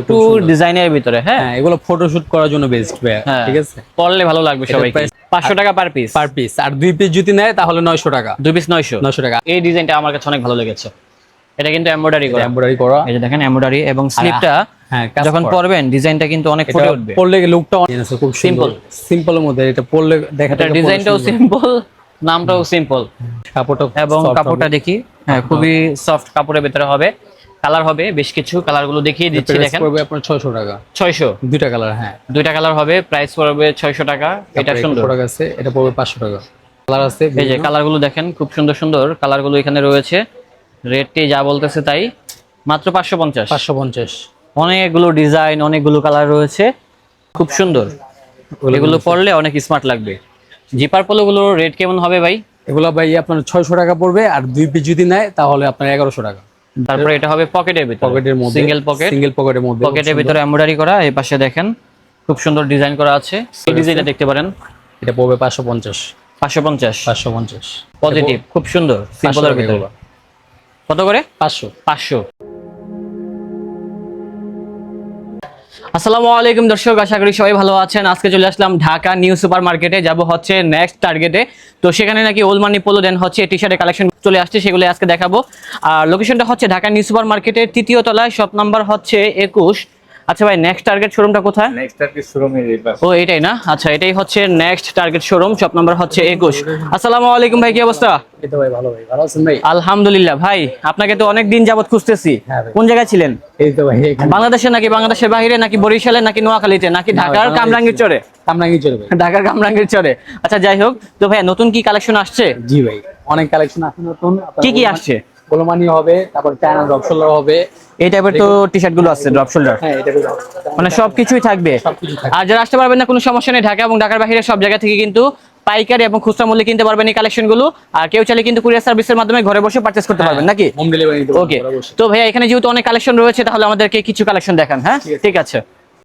একটু ডিজাইনের ভিতরে হ্যাঁ? হ্যাঁ এগুলো ফটোশুট করার জন্য বেস্ট হ্যাঁ। ঠিক আছে? পরলে ভালো লাগবে সবাইকে। পাঁচশো টাকা পার পিস পার পিস আর দুই পিস যদি নেয় তাহলে নয়শো টাকা। দুই পিস নয়শো। নয়শো টাকা। এই ডিজাইনটা আমার কাছে অনেক ভালো লেগেছে। এটা কিন্তু এমব্রয়ডারি করা। এমব্রয়ডারি করা। এই যে দেখেন এমব্রয়ডারি এবং স্লিপটা হ্যাঁ যখন পরবেন ডিজাইনটা কিন্তু অনেক ফুটে উঠবে। পরলে লুকটা খুব সিম্পল সিম্পলের মধ্যে এটা পরলে দেখাটা ডিজাইনটাও সিম্পল নামটাও সিম্পল কাপড়টা এবং কাপড়টা দেখি হ্যাঁ খুবই সফট কাপড়ের ভিতরে হবে। কালার হবে বেশ কিছু কালারগুলো দেখিয়ে দিচ্ছি দেখেন। পড়বে আপনার ছয়শো টাকা। ছয়শো? দুইটা কালার হ্যাঁ। দুইটা কালার হবে প্রাইস পড়বে ছয়শো টাকা এটা সুন্দর। আছে এটা পড়বে পাঁচশো টাকা। কালার আছে এই যে কালারগুলো দেখেন খুব সুন্দর সুন্দর কালারগুলো এখানে রয়েছে। রেটটি যা বলতেছে তাই মাত্র পাঁচশো পঞ্চাশ। পাঁচশো পঞ্চাশ। অনেকগুলো ডিজাইন অনেকগুলো কালার রয়েছে খুব সুন্দর। এগুলো পরলে অনেক স্মার্ট লাগবে। জিপার পোলোগুলোর রেট কেমন হবে ভাই? এগুলো ভাই আপনার ছয়শো টাকা পড়বে আর দুই পিস যদি নেয় তাহলে আপনার এগারোশো টাকা। তারপরে এটা হবে পকেটের ভিতরে। পকেটের মধ্যে সিঙ্গেল পকেট সিঙ্গেল পকেটের মধ্যে পকেটের ভিতরে এমব্রয়ডারি করা এই পাশে দেখেন খুব সুন্দর ডিজাইন করা আছে। এই ডিজাইনটা দেখতে পারেন। এটা পড়বে পাঁচশো পঞ্চাশ। পাঁচশো পঞ্চাশ। পাঁচশো পঞ্চাশ। পজিটিভ খুব সুন্দর সিম্পলের ভিতরে। কত করে? পাঁচশো। পাঁচশো। আসসালামু আলাইকুম দর্শক, আশা করি সবাই ভালো আছেন। আজকে চলে আসলাম ঢাকা নিউ সুপার মার্কেটে যাব হচ্ছে নেক্সট টার্গেটে তো সেখানে নাকি ওল মানি পোলো দেন হচ্ছে টি শার্টের কালেকশন চলে আসছে সেগুলো আজকে দেখাবো। আর লোকেশনটা হচ্ছে ঢাকা নিউ সুপার মার্কেটের তৃতীয় তলায় শপ নাম্বার হচ্ছে একুশ। আচ্ছা ভাই নেক্সট টার্গেট শোরুমটা কোথায়? নেক্সট এই পাশে। ও এটাই না? আচ্ছা এটাই হচ্ছে next target showroom shop number হচ্ছে একুশ। আসসালামু আলাইকুম ভাই কি অবস্থা? এই তো ভাই ভালো ভাই। ভালো আছেন ভাই? আলহামদুলিল্লাহ ভাই আপনাকে তো অনেক দিন যাবত খুঁজতেছি। হ্যাঁ কোন জায়গায় ছিলেন? এই তো ভাই এখানে বাংলাদেশে নাকি বাংলাদেশের বাইরে নাকি বরিশালে নাকি নোয়াখালীতে নাকি ঢাকার। কামরাঙ্গীর চরে কামরাঙ্গি চলে ভাই। ঢাকার কামরাঙ্গীর চরে আচ্ছা যাই হোক তো ভাই নতুন কি কালেকশন আসছে? জি ভাই অনেক কালেকশন আছে নতুন। কি কি আসছে? গোলমানি হবে তারপর চায়না ড্রপশোলার হবে। এই টাইপের তো টি শার্টগুলো আছে ড্রপ শোল্ডার হ্যাঁ এটা মানে সবকিছুই থাকবে। আর যারা আসতে পারবেন না কোনো সমস্যা নেই ঢাকা এবং ঢাকার বাইরে সব জায়গা থেকে কিন্তু পাইকারি এবং খুচরা মূল্যে কিনতে পারবেন এই কালেকশনগুলো। আর কেউ চাইলে কিন্তু কুরিয়ার সার্ভিসের মাধ্যমে ঘরে বসে পারচেস করতে পারবেন নাকি? হোম ডেলিভারি ওকে তো ভাইয়া এখানে যেহেতু অনেক কালেকশন রয়েছে তাহলে আমাদেরকে কিছু কালেকশন দেখান হ্যাঁ? ঠিক আছে।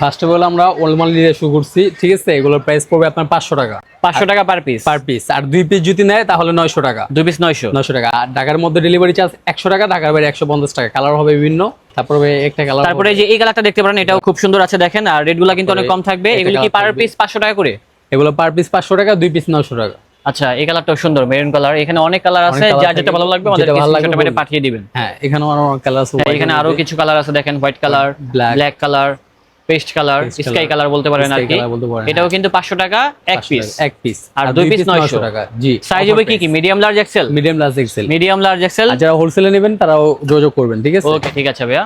ফার্স্ট অফ অল আমরা ওলমালি দিয়ে শুরু করছি। ঠিক আছে? এগুলোর প্রাইস পড়বে আপনার পাঁচশো টাকা। পাঁচশো টাকা পার পিস পার পিস আর দুই পিস যদি নেয় তাহলে নয়শো টাকা। দুই পিস নয়শো। নয়শো টাকা। আর ঢাকার মধ্যে ডেলিভারি চার্জ একশো টাকা ঢাকার বাইরে একশো পঞ্চাশ টাকা। কালার হবে বিভিন্ন। তারপর একটা কালার তারপরে যে এই কালারটা দেখতে পারেন এটাও খুব সুন্দর আছে দেখেন। আর রেটগুলা কিন্তু অনেক কম থাকবে। এগুলো কি পার পিস পাঁচশো টাকা করে? এগুলো পার পিস পাঁচশো টাকা দুই পিস নয়শো টাকা। আচ্ছা এই কালারটাও সুন্দর। মেরুন কালার এখানে অনেক কালার আছে। যার যেটা ভালো লাগবে আমাদের মেরে বলবেন। পাঠিয়ে দিবেন। হ্যাঁ এখানেও আরও অনেক কালার আছে। হ্যাঁ, এখানে আরও কিছু কালার আছে। দেখেন white colour black colour paste colour sky colour বলতে পারেন আর কি। এটাও কিন্তু পাঁচশো টাকা এক পিস এক পিস আর দুই piece 900 টাকা জি সাইজ হবে কি কি? Medium large XL medium large XL medium large XL যারা হোলসেলে নেবেন তারাও যোগাযোগ করবেন ঠিক আছে? ওকে ঠিক আছে ভাইয়া।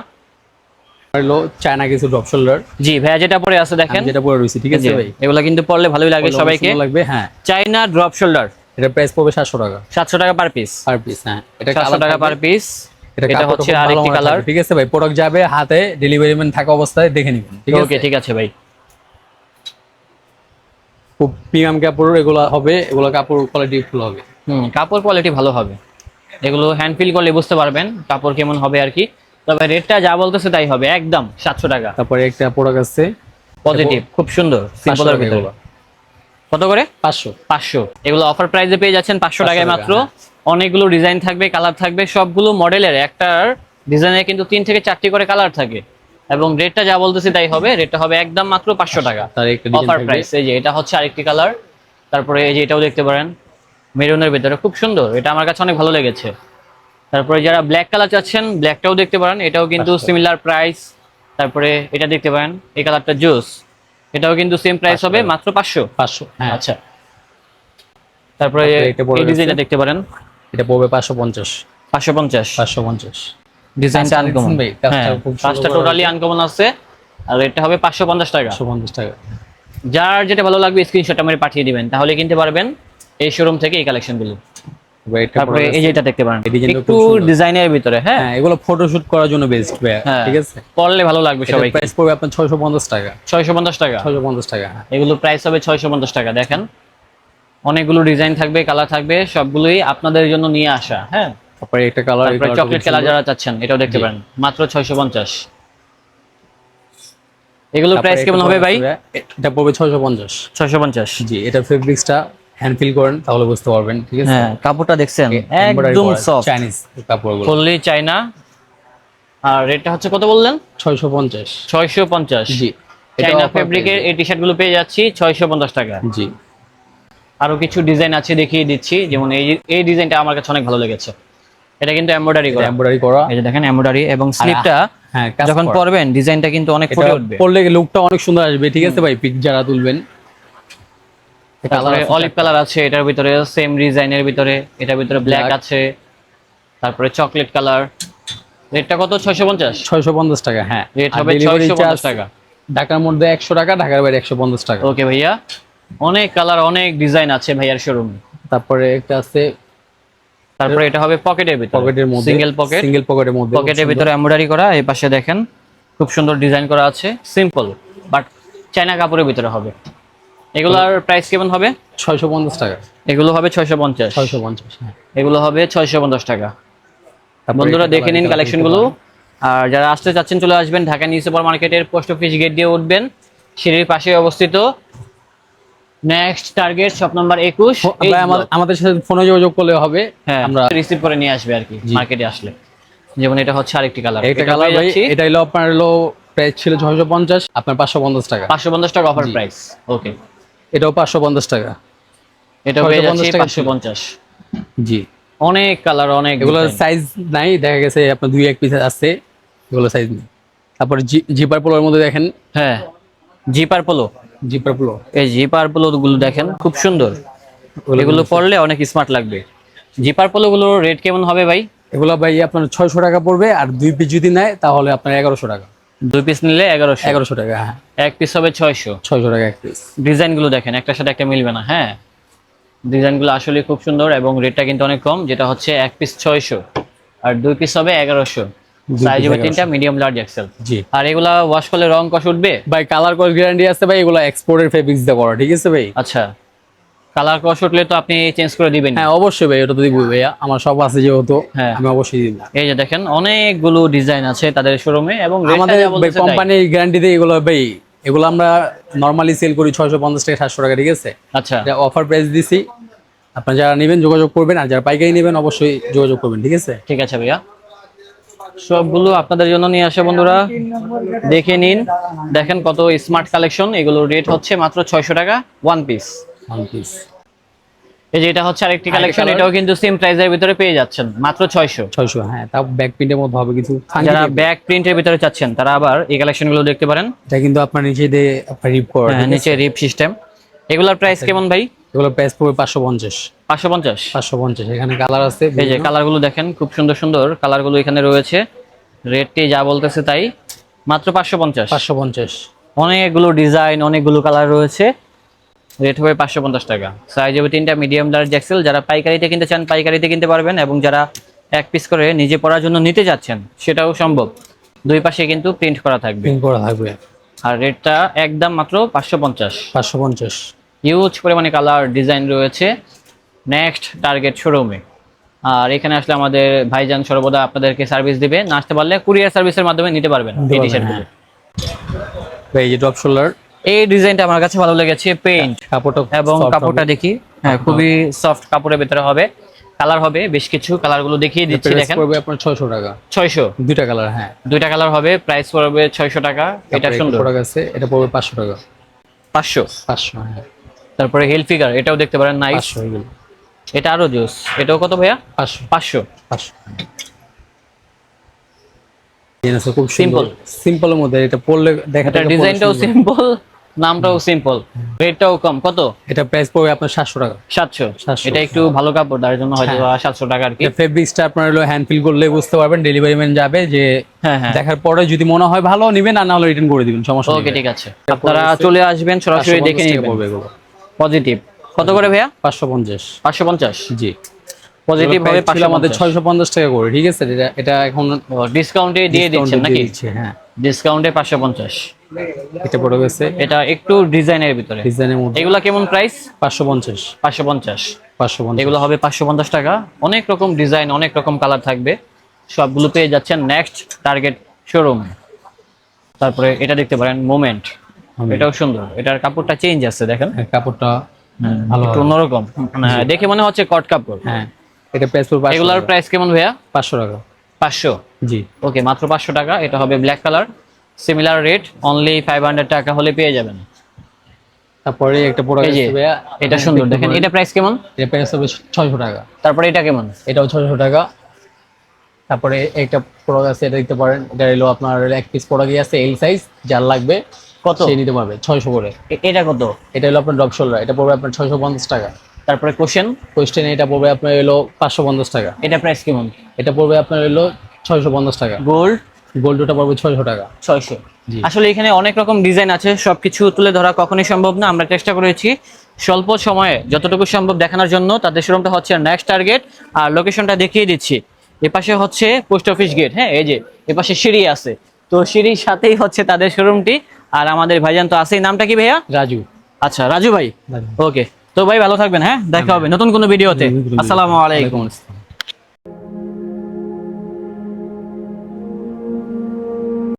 হলো চায়না কিছু ড্রপ শোল্ডার জি ভাইয়া যেটা পরে আছে দেখেন। যেটা পরে রয়েছে ঠিক আছে ভাই? এগুলা কিন্তু পরলে ভালোই লাগে সবাইকে। লাগবে হ্যাঁ। চাইনা ড্রপ শোল্ডার এটা প্রাইস পড়বে সাতশো টাকা। সাতশো টাকা পার পিস পার পিস হ্যাঁ। এটা সাতশো কালার টাকা পার পিস এটা হচ্ছে আরেকটি কালার ঠিক আছে? ভাই প্রোডাক্ট যাবে হাতে ডেলিভারি ম্যান থাকা অবস্থায় দেখে নেবেন ঠিক ওকে ঠিক আছে ভাই। খুব প্রিমিয়াম কাপড় এগুলো হবে এগুলো কাপড় কোয়ালিটি ফুল হবে। হুম কাপড় কোয়ালিটি ভালো হবে। এগুলো হ্যান্ড ফিল করলে বুঝতে পারবেন কাপড় কেমন হবে আর কি। তবে রেটটা যা বলতেছে তাই হবে একদম সাতশো টাকা। তারপরে একটা প্রোডাক্ট আছে। পজিটিভ খুব সুন্দর সিম্পলের ভিতরে। কত করে? পাঁচশো। পাঁচশো। এগুলো অফার প্রাইসে পেয়ে যাচ্ছেন পাঁচশো 500 টাকায় মাত্র। অনেকগুলো ডিজাইন থাকবে কালার থাকবে সবগুলো মডেলের। একটার ডিজাইনে কিন্তু তিন থেকে চারটি করে কালার থাকে। এবং রেটটা যা বলতেছি তাই হবে রেটটা হবে একদম মাত্র পাঁচশো টাকা। তার একটা অফার প্রাইস এই যে এটা হচ্ছে আরেকটি কালার। তারপরে এই যে এটাও দেখতে পারেন মেরুনের ভেতরে খুব সুন্দর। এটা আমার কাছে অনেক ভালো লেগেছে। তারপরে যারা ব্ল্যাক কালার চাচ্ছেন ব্ল্যাকটাও দেখতে পারেন। এটাও কিন্তু সিমিলার প্রাইস তারপরে এটা দেখতে পারেন এই কালারটা জুস এটাও কিন্তু সেম প্রাইস হবে মাত্র পাঁচশো। পাঁচশো হ্যাঁ। আচ্ছা। তারপরে এই ডিজাইনটা দেখতে পারেন। এটা পড়বে পাঁচশো পঞ্চাশ। পাঁচশো পঞ্চাশ? পাঁচশো পঞ্চাশ। ডিজাইনটা আনকমন হ্যাঁ কাজটা টোটালি আনকমন আছে। আর এটা হবে পাঁচশো পঞ্চাশ টাকা। পাঁচশো পঞ্চাশ টাকা। যার যেটা ভালো লাগবে স্ক্রিনশট মেরে পাঠিয়ে দিবেন। তাহলে কিনতে পারবেন এই শোরুম থেকে এই কালেকশনগুলো তারপরে এই যে আছে। এটা দেখতে পারেন। একটু ডিজাইনের ভিতরে হ্যাঁ? হ্যাঁ এগুলো ফটোশুট করার জন্য বেস্ট হ্যাঁ ঠিক আছে? ভালো লাগবে সবাই প্রাইস পড়বে আপনার ছয়শো পঞ্চাশ টাকা। ছয়শো পঞ্চাশ টাকা। ছয়শো পঞ্চাশ টাকা হ্যাঁ। এগুলো প্রাইস হবে ছয়শো পঞ্চাশ টাকা দেখেন। অনেকগুলো ডিজাইন থাকবে কালার থাকবে সবগুলোই আপনাদের জন্য নিয়ে আসা হ্যাঁ? তারপরে একটা কালার চকলেট কালার যারা চাচ্ছেন এটাও দেখতে পারেন মাত্র ছয়শো পঞ্চাশ। এগুলো প্রাইস কেমন হবে ভাই? এটা পড়বে ছয়শো পঞ্চাশ। ছয়শো পঞ্চাশ। জি এটা ফেব্রিক্সটা হ্যান্ড ফিল করেন তাহলে বুঝতে পারবেন ঠিক আছে? হ্যাঁ কাপড়টা দেখছেন একদম সফট চাইনিজ কাপড়গুলো। ফুললি চাইনা আর রেটটা হচ্ছে কত বললেন? ছয়শো পঞ্চাশ। ছয়শো পঞ্চাশ। জি চাইনা ফেব্রিকের এই টি শার্টগুলো পেয়ে যাচ্ছি ছয়শো পঞ্চাশ টাকা। জি। আরও কিছু ডিজাইন আছে দেখিয়ে দিচ্ছি। যেমন এই এই ডিজাইনটা আমার কাছে অনেক ভালো লেগেছে। এটা কিন্তু এমব্রয়ডারি করা। এমব্রয়ডারি করা। এই যে দেখেন এমব্রয়ডারি এবং স্লিপটা হ্যাঁ যখন পরবেন ডিজাইনটা কিন্তু অনেক ফুটে উঠবে। পরলে লুকটা অনেক সুন্দর আসবে। ঠিক আছে ভাই পিক যারা তুলবেন। তারপরে অলিভ কালার আছে এটার ভিতরে সেম ডিজাইনের ভিতরে এটার ভিতরে ব্ল্যাক আছে তারপরে চকলেট কালার রেটটা কত? ছয়শো পঞ্চাশ? ছয়শো পঞ্চাশ টাকা হ্যাঁ। রেট হবে delivery ছয়শো পঞ্চাশ charge টাকা। ঢাকার মধ্যে একশো টাকা ঢাকার বাইরে একশো পঞ্চাশ টাকা। ওকে ভাইয়া। অনেক কালার অনেক ডিজাইন আছে ভাইয়ার শোরুমে তারপরে একটা আছে তারপরে এটা হবে পকেটের ভিতরে। পকেটের মধ্যে সিঙ্গেল পকেট সিঙ্গেল পকেটের মধ্যে পকেটের ভিতরে এমব্রয়ডারি করা এই পাশে দেখেন খুব সুন্দর ডিজাইন করা আছে। সিম্পল বাট চায়না কাপড়ের ভিতরে হবে। এগুলার প্রাইস কেমন হবে? ছয়শো পঞ্চাশ টাকা। এগুলো হবে ছয়শো পঞ্চাশ। ছয়শো পঞ্চাশ হ্যাঁ। এগুলো হবে ছয়শো পঞ্চাশ টাকা। বন্ধুরা দেখে নিন colour কালেকশনগুলো। আর যারা আসতে চাচ্ছেন চলে আসবেন ঢাকা নিউ সুপার মার্কেটের পোস্ট অফিস গেট দিয়ে উঠবেন। সিঁড়ির পাশে অবস্থিত নেক্সট টার্গেট শপ নাম্বার একুশ. ফো- ভাই, আমাদের- আমাদের সাথে ফোনে যোগাযোগ করলে হবে। হ্যাঁ আমরা রিসিভ করে নিয়ে আসবে আর কি মার্কেটে আসলে। যেমন এটা হচ্ছে আরেকটি কালার একটা কালার ভাই এটা হলো আপনার হলো প্রাইস ছিল ছয়শো পঞ্চাশ আপনার পাঁচশো পঞ্চাশ টাকা। পাঁচশো পঞ্চাশ টাকা অফার প্রাইস ওকে এটাও পাঁচশো পঞ্চাশ টাকা। এটা হয়ে যাচ্ছে টাকা পাঁচশো পঞ্চাশ। জি। অনেক কালার অনেক এগুলো সাইজ নাই দেখা গেছে আপনার দুই এক পিস আছে এগুলো সাইজ নেই। তারপরে জিপার পোলোর মধ্যে দেখেন। হ্যাঁ জিপার পোলো জিপার পোলো এই জিপার পোলো গুলো দেখেন খুব সুন্দর। এগুলো পরলে অনেক স্মার্ট লাগবে। জিপার পোলো গুলোর রেট কেমন হবে ভাই? এগুলো ভাই আপনার ছয়শো টাকা পড়বে আর দুই পিস যদি নেয় তাহলে আপনার এগারোশো টাকা। দুই পিস নিলে এগারোশো। এগারোশো টাকা হ্যাঁ। এক পিস হবে ছয়শো। ছয়শো টাকা এক পিস ডিজাইনগুলো দেখেন একটার সাথে একটা মিলবে না হ্যাঁ। ডিজাইনগুলো আসলে খুব সুন্দর এবং রেটটা কিন্তু অনেক কম যেটা হচ্ছে এক পিস ছয়শো আর দুই পিস হবে এগারোশো। সাইজ হবে তিনটা মিডিয়াম লার্জ এক্সেল জি। আর এগুলা ওয়াশ করলে রং কষ উঠবে? ভাই কালার কস গ্যারান্টি আছে ভাই এগুলো এক্সপোর্টের ফেব্রিক্স দিয়ে করা ঠিক আছে ভাই? আচ্ছা। কালার কষ উঠলে তো আপনি চেঞ্জ করে দিবেন। হ্যাঁ অবশ্যই ভাই ওটা তো দিবই ভাইয়া। আমার সব আছে যেহেতু হ্যাঁ। আমি অবশ্যই দিব এই যে দেখেন অনেকগুলো ডিজাইন আছে তাদের শোরুমে এবং আমাদের। কোম্পানির গ্যারান্টি দিয়ে এগুলো ভাই এগুলো আমরা নর্মালি সেল করি ছয়শো পঞ্চাশ টাকা সাতশো টাকা ঠিক আছে? আচ্ছা। অফার প্রাইস দিছি। আপনারা যারা নেবেন যোগাযোগ করবেন আর যারা পাইকারি নেবেন অবশ্যই যোগাযোগ করবেন ঠিক আছে? ঠিক আছে ভাইয়া। সবগুলো আপনাদের জন্য নিয়ে আসে বন্ধুরা। দেখে নিন। দেখেন কত স্মার্ট কালেকশন এগুলোর রেট হচ্ছে মাত্র ছয়শো টাকা ওয়ান পিস ওয়ান পিস এই যে এটা হচ্ছে আরেকটি কালেকশন এটাও কিন্তু সেম প্রাইসের ভিতরে পেয়ে যাচ্ছেন মাত্র ছয়শো। ছয়শো হ্যাঁ তাও ব্যাক প্রিন্টের মধ্যে হবে কিছু। যারা। ব্যাক প্রিন্টের ভিতরে চাচ্ছেন তারা আবার এই কালেকশনগুলো দেখতে পারেন। এটা কিন্তু আপনার নিচে দিয়ে রিপ করা হ্যাঁ? নিচে রিপ সিস্টেম এগুলোর প্রাইস কেমন ভাই? এগুলো প্রাইস পড়বে পাঁচশো পঞ্চাশ। পাঁচশো পঞ্চাশ। পাঁচশো পঞ্চাশ এখানে কালার আছে এই যে দেখেন খুব সুন্দর সুন্দর এখানে রয়েছে। রেটটি যা বলতেছে তাই মাত্র পাঁচশো পঞ্চাশ। পাঁচশো পঞ্চাশ। অনেকগুলো ডিজাইন অনেকগুলো কালার রয়েছে। রেট হবে পাঁচশো পঞ্চাশ টাকা। সাইজ হবে তিনটা মিডিয়াম লার্জ এক্সেল যারা পাইকারিতে কিনতে চান পাইকারিতে কিনতে পারবেন এবং যারা এক পিস করে নিজে পড়ার জন্য নিতে যাচ্ছেন সেটাও সম্ভব। দুই পাশে কিন্তু প্রিন্ট করা থাকবে। প্রিন্ট করা থাকবে। আর রেটটা একদম মাত্র পাঁচশো পঞ্চাশ। পাঁচশো পঞ্চাশ। হিউজ পরিমাণে কালার ডিজাইন রয়েছে। নেক্সট টার্গেট শোরুমে আর এখানে আসলে আমাদের ভাইজান সর্বদা আপনাদেরকে সার্ভিস দিবে। না আসতে পারলে কুরিয়ার সার্ভিসের মাধ্যমে নিতে পারবেন এই টি-শার্টগুলো। এই যে ড্রপ শোল্ডার এই ডিজাইনটা আমার কাছে ভালো লেগেছে পেইন্ট কাপড়টা এবং কাপড়টা দেখি হ্যাঁ খুবই সফট কাপড়ের ভিতরে হবে। কালার হবে বেশ কিছু কালারগুলো দেখিয়ে দিচ্ছি দেখেন। পড়বে আপনার ছয়শো টাকা। ছয়শো। দুইটা কালার হ্যাঁ। দুইটা কালার হবে প্রাইস পড়বে ছয়শো টাকা। এটা সুন্দর। প্রোডাক্ট আছে এটা পড়বে পাঁচশো টাকা। পাঁচশো। পাঁচশো হ্যাঁ। তারপরে হেল ফিগার এটাও দেখতে পারেন নাইস পাঁচশো এগুলো এটা আরও জুস। এটাও কত ভাইয়া? পাঁচশো। পাঁচশো। পাঁচশো। খুব. সিম্পল সিম্পলের মধ্যে এটা পড়লে দেখা এটা ডিজাইনটাও সিম্পল নামটাও সিম্পল রেটটাও কম। কত? এটা প্রাইস পড়বে আপনার সাতশো টাকা। সাতশো। 700 এটা একটু ভালো কাপড় তার জন্য হয়তো হ্যাঁ। সাতশো টাকা আর কি। ফেব্রিক্সটা আপনার হলো হ্যান্ড ফিল করলে বুঝতে পারবেন ডেলিভারি ম্যান যাবে যে হ্যাঁ হ্যাঁ। দেখার পরে যদি মনে হয় ভালো নিবেন আর না হলে রিটার্ন করে দিবেন সমস্যা ওকে ঠিক আছে। আপনারা চলে আসবেন সরাসরি দেখে পড়বে পজিটিভ কত করে ভাইয়া? পাঁচশো পঞ্চাশ। পাঁচশো পঞ্চাশ? জি। পজিটিভ পাঁচশো আমাদের ছয়শো পঞ্চাশ টাকা করে ঠিক আছে? এটা এটা এখন ডিসকাউন্টে দিয়ে দিচ্ছেন নাকি? হ্যাঁ। ডিসকাউন্টে পাঁচশো পঞ্চাশ। এটা পড়ে গেছে এটা একটু ডিজাইনের ভিতরে। ডিজাইনের মধ্যে। এগুলা কেমন প্রাইস পাঁচশো পঞ্চাশ। পাঁচশো পঞ্চাশ। পাঁচশো পঞ্চাশ। এগুলো হবে পাঁচশো পঞ্চাশ টাকা। অনেক রকম ডিজাইন অনেক রকম কালার থাকবে। সবগুলো পেয়ে যাচ্ছেন নেক্সট টার্গেট শোরুম তারপরে এটা দেখতে পারেন মোমেন্ট এটাও সুন্দর। এটার কাপড়টা চেঞ্জ আছে দেখেন। হ্যাঁ, কাপড়টা ভালো অন্যরকম। মানে দেখে মনে হচ্ছে কট কাপড় হ্যাঁ এটা প্রাইস পড়বে এগুলার প্রাইস কেমন ভাইয়া? পাঁচশো টাকা। পাঁচশো? জি। ওকে মাত্র পাঁচশো টাকা। এটা হবে black colour similar rate only five hundred টাকা হলে পেয়ে যাবেন। তারপরে একটা প্রোডাক্ট এটা সুন্দর। দেখেন এটা প্রাইস কেমন? এটা প্রাইস হবে ছয়শো টাকা। তারপরে এটা কেমন? এটাও ছয়শো টাকা। তারপরে একটা প্রোডাক্ট আছে এটা দেখতে পারেন। এটা হলো আপনার এক পিস প্রোডাক্টই আছে এল সাইজ যার লাগবে কত? সে নিতে পারবে ছয়শো করে। এটা কত? এটা হলো আপনার ড্রপ শোল্ডার এটা পড়বে আপনার ছয়শো পঞ্চাশ টাকা। তারপরে কোশ্চেন কোয়েশ্চেন এটা পড়বে আপনার হলো পাঁচশো পঞ্চাশ টাকা। এটা প্রাইস কেমন? এটা পড়বে আপনার হলো ছয়শো পঞ্চাশ টাকা। গোল্ড গোল্ডটা পড়বে ছয়শো টাকা। ছয়শো। আসলে এখানে অনেক রকম ডিজাইন আছে সবকিছু তুলে ধরা কখনোই সম্ভব না আমরা চেষ্টা করেছি। স্বল্প সময়ে যতটুকু সম্ভব দেখানোর জন্য তাদের শোরুমটা হচ্ছে নেক্সট টার্গেট আর লোকেশনটা দেখিয়ে দিচ্ছি। এপাশে হচ্ছে পোস্ট অফিস গেট হ্যাঁ এই যে এপাশে সিঁড়ি আছে। তো সিঁড়ির সাথেই হচ্ছে তাদের শোরুমটি আর আমাদের ভাইজান তো আছেই। নামটা কি ভাইয়া? রাজু। আচ্ছা রাজু ভাই। ওকে তো ভাই ভালো থাকবেন হ্যাঁ? দেখা হবে নতুন কোনো ভিডিওতে। আসসালামু আলাইকুম।